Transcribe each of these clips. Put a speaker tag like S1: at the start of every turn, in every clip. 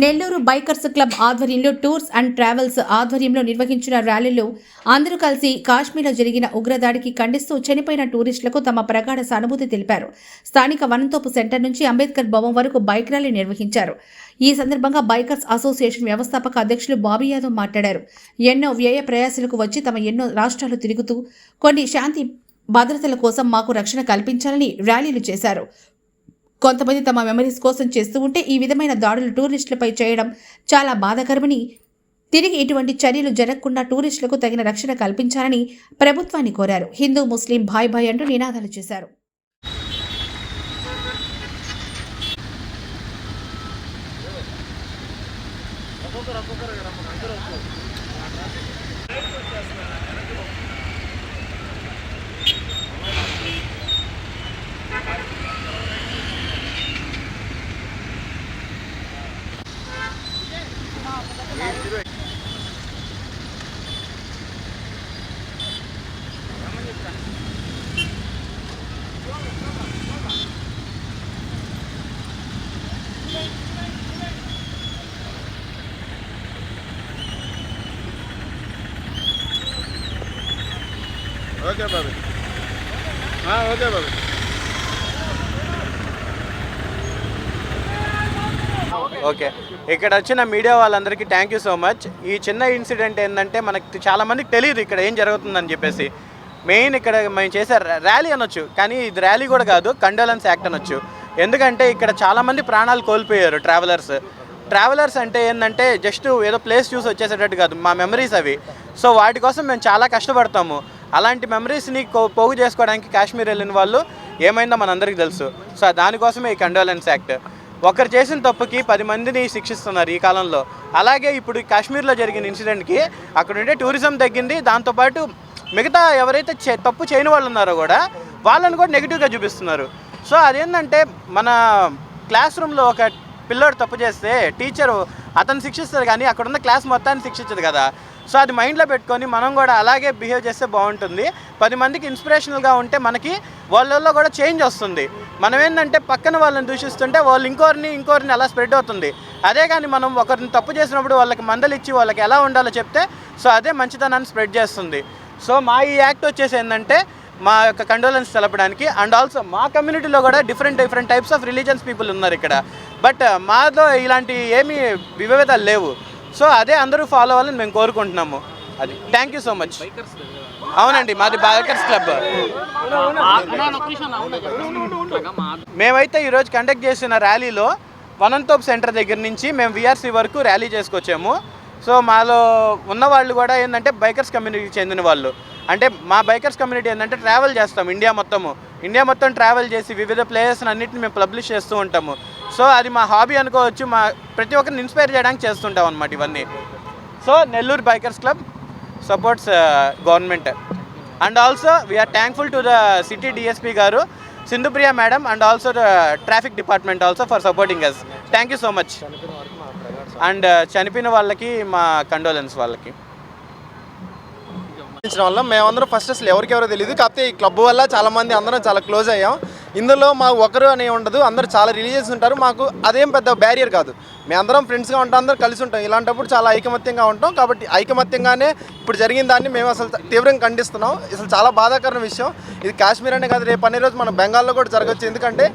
S1: Nellore bikers club ఆధ్వర్యంలో tours and travels ఆధ్వర్యంలో నిర్వహించిన ర్యాలీలో అందరూ కలిసి కాశ్మీర్లో జరిగిన ఉగ్రదాడికి ఖండిస్తూ చనిపోయిన టూరిస్టులకు తమ ప్రగాఢ సానుభూతి తెలిపారు. స్థానిక వనంతోపు సెంటర్ నుంచి అంబేద్కర్ భవన్ వరకు బైక్ ర్యాలీ నిర్వహించారు. ఈ సందర్భంగా బైకర్స్ అసోసియేషన్ వ్యవస్థాపక అధ్యక్షులు బాబీ యాదవ్ మాట్లాడారు. ఎన్నో వ్యయ ప్రయాసాలకు వచ్చి తమ ఎన్నో రాష్ట్రాలు తిరుగుతూ కొన్ని శాంతి భద్రతల కోసం మాకు రక్షణ కల్పించాలని ర్యాలీలు చేశారు. కొంతమంది తమ మెమరీస్ కోసం చేస్తూ ఉంటే ఈ విధమైన దాడులు టూరిస్టులపై చేయడం చాలా బాధాకరమని తిరిగి ఇటువంటి చర్యలు జరగకుండా టూరిస్టులకు తగిన రక్షణ కల్పించాలని ప్రభుత్వాన్ని కోరారు. హిందూ ముస్లిం భాయ్ భాయ్ అంటూ నినాదాలు చేశారు.
S2: ఓకే బాబు. ఓకే బాబు.
S3: ఓకే. ఇక్కడ వచ్చిన మీడియా వాళ్ళందరికీ థ్యాంక్ యూ సో మచ్ ఈ చిన్న ఇన్సిడెంట్ ఏంటంటే మనకి చాలామందికి తెలియదు ఇక్కడ ఏం జరుగుతుందని చెప్పేసి. మెయిన్ ఇక్కడ మేము చేసే ర్యాలీ అనొచ్చు కానీ ఇది ర్యాలీ కూడా కాదు కండోలెన్స్ యాక్ట్ అనొచ్చు. ఎందుకంటే ఇక్కడ చాలామంది ప్రాణాలు కోల్పోయారు ట్రావెలర్స్ ట్రావెలర్స్ అంటే ఏంటంటే జస్ట్ ఏదో ప్లేస్ చూసి వచ్చేసేటట్టు కాదు మా మెమరీస్ అవి. సో వాటి కోసం మేము చాలా కష్టపడతాము. అలాంటి మెమరీస్ని పోగు చేసుకోవడానికి కాశ్మీర్ వెళ్ళిన వాళ్ళు ఏమైందో మనందరికీ తెలుసు. సో దానికోసమే ఈ కండోలెన్స్ యాక్ట్ ఒకరు చేసిన తప్పుకి పది మందిని శిక్షిస్తున్నారు ఈ కాలంలో. అలాగే ఇప్పుడు కాశ్మీర్లో జరిగిన ఇన్సిడెంట్కి అక్కడ ఉండే టూరిజం తగ్గింది. దాంతోపాటు మిగతా ఎవరైతే చే- తప్పు చేయని వాళ్ళు ఉన్నారో కూడా వాళ్ళని కూడా నెగిటివ్గా చూపిస్తున్నారు. సో అదేంటంటే మన క్లాస్ రూమ్లో ఒక పిల్లోడు తప్పు చేస్తే టీచరు అతను శిక్షిస్తారు కానీ అక్కడ ఉన్న క్లాస్ మొత్తాన్ని శిక్షించదు కదా. సో అది మైండ్లో పెట్టుకొని మనం కూడా అలాగే బిహేవ్ చేస్తే బాగుంటుంది. పది మందికి ఇన్స్పిరేషనల్గా ఉంటే మనకి వాళ్ళల్లో కూడా చేంజ్ వస్తుంది. మనం ఏంటంటే పక్కన వాళ్ళని దూషిస్తుంటే వాళ్ళు ఇంకోరిని ఇంకోరిని అలా స్ప్రెడ్ అవుతుంది. అదే కానీ మనం ఒకరిని తప్పు చేసినప్పుడు వాళ్ళకి మందలు ఇచ్చి వాళ్ళకి ఎలా ఉండాలో చెప్తే సో అదే మంచితనాన్ని స్ప్రెడ్ చేస్తుంది. సో మా ఈ యాక్ట్ వచ్చేసి ఏంటంటే మా యొక్క కండోలెన్స్ తెలపడానికి అండ్ ఆల్సో మా కమ్యూనిటీలో కూడా different different types of religions people ఉన్నారు ఇక్కడ. బట్ మాలో ఇలాంటి ఏమీ విభేదాలు లేవు. సో అదే అందరూ ఫాలో అవ్వాలని మేము కోరుకుంటున్నాము. అది. థ్యాంక్ యూ సో మచ్ అవునండి మాది బైకర్స్ క్లబ్ మేమైతే ఈరోజు కండక్ట్ చేసిన ర్యాలీలో వనంతోప్ సెంటర్ దగ్గర నుంచి మేము విఆర్సీ వరకు ర్యాలీ చేసుకొచ్చాము. సో మాలో ఉన్న వాళ్ళు కూడా ఏంటంటే బైకర్స్ కమ్యూనిటీకి చెందిన వాళ్ళు. అంటే మా బైకర్స్ కమ్యూనిటీ ఏంటంటే ట్రావెల్ చేస్తాం ఇండియా మొత్తము. ఇండియా మొత్తం ట్రావెల్ చేసి వివిధ ప్లేసెస్ అన్నింటిని మేము పబ్లిష్ చేస్తూ ఉంటాము. సో అది మా హాబీ అనుకోవచ్చు. మా ప్రతి ఒక్కరిని ఇన్స్పైర్ చేయడానికి చేస్తుంటాం అనమాట ఇవన్నీ. So Nellore bikers club supports government. And also we are thankful to the city DSP గారు Sindhupriya madam and also the traffic department also for supporting us thank you so much and చనిపోయిన వాళ్ళకి మా condolence వాళ్ళకి.
S2: ఇచ్చిన మేమందరం first అసలు ఎవరికెవరో తెలియదు కాకపోతే ఈ క్లబ్ వల్ల చాలా మంది అందరం చాలా క్లోజ్ అయ్యాం. ఇందులో మాకు ఒకరు అనే ఉండదు అందరూ చాలా రిలీజియస్ ఉంటారు. మాకు అదేం పెద్ద బ్యారియర్ కాదు. మేమందరం ఫ్రెండ్స్గా ఉంటాం అందరం కలిసి ఉంటాం. ఇలాంటప్పుడు చాలా ఐకమత్యంగా ఉంటాం. కాబట్టి ఐకమత్యంగానే ఇప్పుడు జరిగిన దాన్ని మేము అసలు తీవ్రంగా ఖండిస్తున్నాం. అసలు చాలా బాధాకరమైన విషయం. ఇది కాశ్మీర్ అనే కాదు రేపు అనే రోజు మన బెంగాల్లో కూడా జరగచ్చు. ఎందుకంటే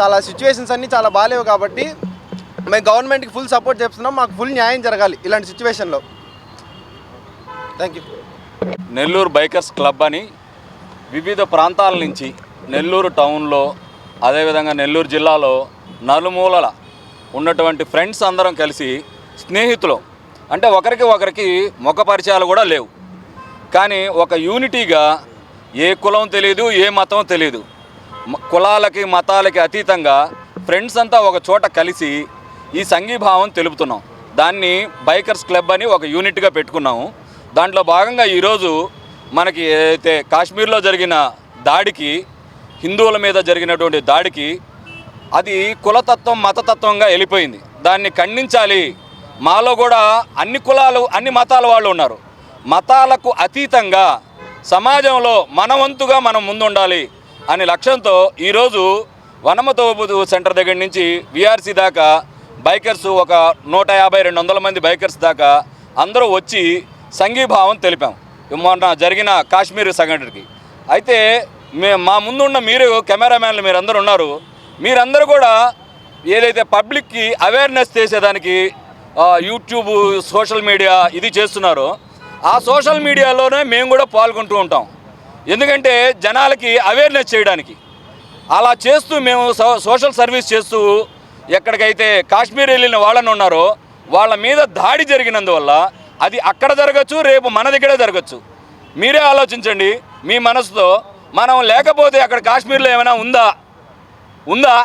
S2: చాలా సిచ్యువేషన్స్ అన్నీ చాలా బాగాలేవు కాబట్టి మేము గవర్నమెంట్కి ఫుల్ సపోర్ట్ చేస్తున్నాం. మాకు ఫుల్ న్యాయం జరగాలి ఇలాంటి సిచ్యువేషన్లో thank you
S4: Nellore bikers club అని వివిధ ప్రాంతాల నుంచి నెల్లూరు టౌన్లో అదేవిధంగా నెల్లూరు జిల్లాలో నలుమూలల ఉన్నటువంటి ఫ్రెండ్స్ అందరం కలిసి స్నేహితులు. అంటే ఒకరికి ఒకరికి ముఖ పరిచయాలు కూడా లేవు. కానీ ఒక యూనిటీగా ఏ కులం తెలియదు ఏ మతం తెలియదు కులాలకి మతాలకి అతీతంగా ఫ్రెండ్స్ అంతా ఒక చోట కలిసి ఈ సంఘీభావం తెలుపుతున్నాం. దాన్ని బైకర్స్ క్లబ్ అని ఒక యూనిట్గా పెట్టుకున్నాము. దాంట్లో భాగంగా ఈరోజు మనకి ఏదైతే కాశ్మీర్లో జరిగిన దాడికి హిందువుల మీద జరిగినటువంటి దాడికి అది కులతత్వం మతతత్వంగా వెళ్ళిపోయింది. దాన్ని ఖండించాలి. మాలో కూడా అన్ని కులాలు అన్ని మతాల వాళ్ళు ఉన్నారు. మతాలకు అతీతంగా సమాజంలో మనవంతుగా మనం ముందుండాలి అనే లక్ష్యంతో ఈరోజు వనమతోపు సెంటర్ దగ్గర నుంచి విఆర్సీ దాకా బైకర్స్ ఒక నూట యాభై రెండు వందల మంది బైకర్స్ దాకా అందరూ వచ్చి సంఘీభావం తెలిపాం. మొన్న జరిగిన కాశ్మీర్ సంఘటనకి. అయితే మే మా ముందున్న మీరు కెమెరామ్యాన్లు మీరందరూ ఉన్నారు. మీరందరూ కూడా ఏదైతే పబ్లిక్కి అవేర్నెస్ చేసేదానికి యూట్యూబ్ సోషల్ మీడియా ఇది చేస్తున్నారో ఆ సోషల్ మీడియాలోనే మేము కూడా పాల్గొంటూ ఉంటాం. ఎందుకంటే జనాలకి అవేర్నెస్ చేయడానికి. అలా చేస్తూ మేము సో- సోషల్ సర్వీస్ చేస్తూ ఎక్కడికైతే కాశ్మీర్ వెళ్ళిన వాళ్ళని ఉన్నారో వాళ్ళ మీద దాడి జరిగినందువల్ల అది అక్కడ జరగచ్చు రేపు మన దగ్గరే జరగచ్చు. మీరే ఆలోచించండి మీ మనసుతో మనం లేకపోతే అక్కడ కాశ్మీర్లో ఏమైనా ఉందా? ఉందా?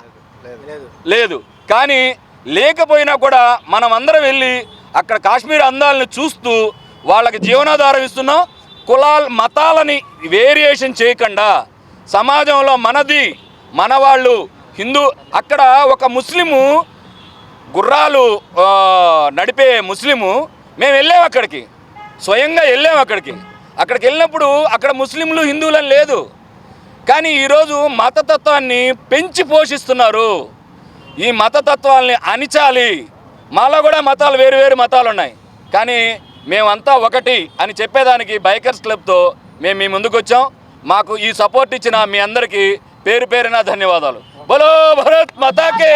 S4: లేదు. కానీ లేకపోయినా కూడా మనం అందరం వెళ్ళి అక్కడ కాశ్మీర్ అందాలను చూస్తూ వాళ్ళకి జీవనాధారం ఇస్తున్నాం. కులాల మతాలని వేరియేషన్ చేయకుండా సమాజంలో మనది మన వాళ్ళు హిందూ అక్కడ ఒక ముస్లిము గుర్రాలు నడిపే ముస్లిము మేము వెళ్ళాము అక్కడికి. స్వయంగా వెళ్ళాము అక్కడికి. అక్కడికి వెళ్ళినప్పుడు అక్కడ ముస్లింలు హిందువులని లేదు. కానీ ఈరోజు మతతత్వాన్ని పెంచి పోషిస్తున్నారు. ఈ మతతత్వాల్ని అణిచాలి. మాలో కూడా మతాలు వేరు వేరు మతాలు ఉన్నాయి కానీ మేమంతా ఒకటి అని చెప్పేదానికి బైకర్స్ క్లబ్తో మేము మీ ముందుకు వచ్చాం. మాకు ఈ సపోర్ట్ ఇచ్చిన మీ అందరికీ పేరు పేరున ధన్యవాదాలు. బలో భరత్ మతాకే!